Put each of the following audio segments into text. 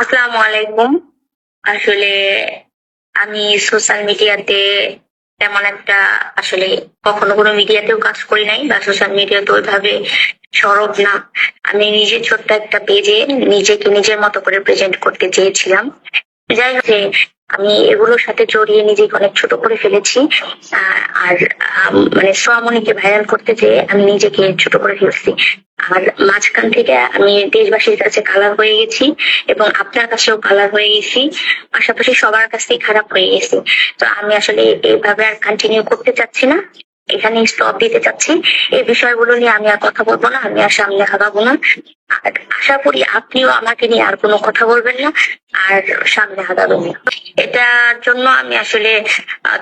আসসালামু আলাইকুম। আসলে আমি সোশ্যাল মিডিয়াতে তেমন একটা আসলে কখনো কোনো মিডিয়াতেও কাজ করি নাই বা সোশ্যাল মিডিয়াতে ওইভাবে সরব না। আমি নিজে ছোট্ট একটা পেজে নিজেকে নিজের মতো করে প্রেজেন্ট করতে চেয়েছিলাম। যাই হোক, আমি এগুলোর সাথে জড়িয়ে নিজেকে অনেক ছোট করে ফেলেছি। আর মানে সোয়ামনিকে ভাইরাল করতে যেয়ে আমি নিজেকে ছোট করে ফেলছি। মাঝখান থেকে আমি দেশবাসীর কাছে কালার হয়ে গেছি এবং আপনার কাছেও কালার হয়ে গেছি। পাশাপাশি সবার কাছেই খারাপ হয়ে গেছি। তো আমি আসলে এইভাবে আর কন্টিনিউ করতে চাচ্ছি না। এখানে স্টপ দিতে চাচ্ছি। এই বিষয়গুলো নিয়ে আমি আর কথা বলব না, আমি আর সামনে হাগাবো না। আশা করি আপনিও আমাকে নিয়ে আর কোনো কথা বলবেন না, আর সামনে হাগাবেন না। এটার জন্য আমি আসলে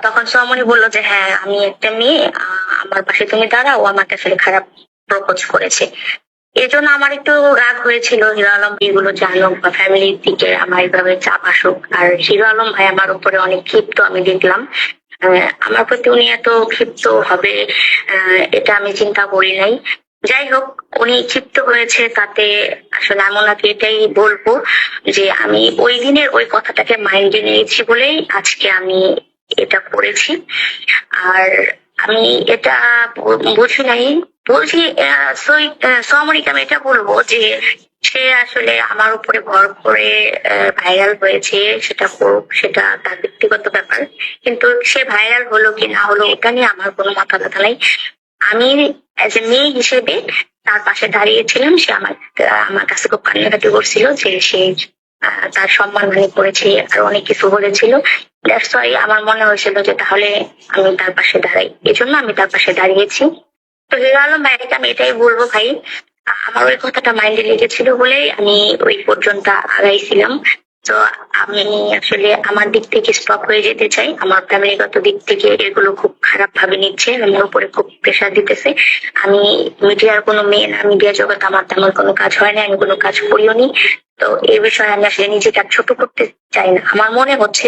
তখন সোমনি বলল যে হ্যাঁ আমি একটা মেয়ে আমার পাশে তুমি দাঁড়াও আমাকে আসলে খারাপ প্রপোজ করেছে। এই জন্য আমার একটু রাগ হয়েছিল, হিরো আলম এগুলো জানুক বা ফ্যামিলির দিকে আমার এইভাবে চাপ আসুক। আর হিরো আলম ভাই আমার উপরে অনেক ক্ষিপ্ত আমি দেখলাম। আমার প্রতি উনি এত ক্ষিপ্ত হবে এটা আমি চিন্তা করি নাই। যাই হোক, উনি ক্ষিপ্ত হয়েছে তাতে আসলে আমি ওনাকে এটাই বলব যে আমি ওই দিনের ওই কথাটাকে মাইন্ডে নিয়েছি বলেই আজকে আমি এটা করেছি। আর আমি এটা বুঝি নাই বলছি সমরিক আমি এটা বলব যে সে আসলে আমার উপরে ভর করে ভাইরাল হয়েছে, সেটা করুক, সেটা তার ব্যক্তিগত ব্যাপার। কিন্তু সে ভাইরাল হলো কি না হলো ওটা নিয়ে আমার কোনো মাথা ব্যথা নাই। আমি অ্যাজ এ মেয়ে হিসেবে তার পাশে দাঁড়িয়েছিলাম, সে আমার আমার কাছে খুব কান্নাকাটি করছিল যে সে তার সম্মান হানি করেছে, আর অনেক কিছু বলেছিল। আমার মনে হয়েছিল যে তাহলে আমি তার পাশে দাঁড়াই। এই জন্য আমি তার পাশে দাঁড়িয়েছি। আলম এটাই বলব ভাই। আমার ওই কথাটা মাইন্ডে লেগেছিল বলেই আমি ওই পর্যন্ত আগাইছিলাম তো আমি আসলে আমার দিক থেকে স্টপ হয়ে যেতে চাই। আমার ফ্যামিলিগত দিক থেকে এগুলো খুব খারাপ ভাবে নিচ্ছে, আমার উপরে খুব প্রেশার দিতেছে। আমি মিডিয়ার কোনো মেয়ে না মিডিয়া জগৎ আমার তেমন কোনো কাজ হয় না আমি কোনো কাজ করিও তো এই বিষয়ে আমি আসলে নিজেকে ছোট করতে চাই না। আমার মনে হচ্ছে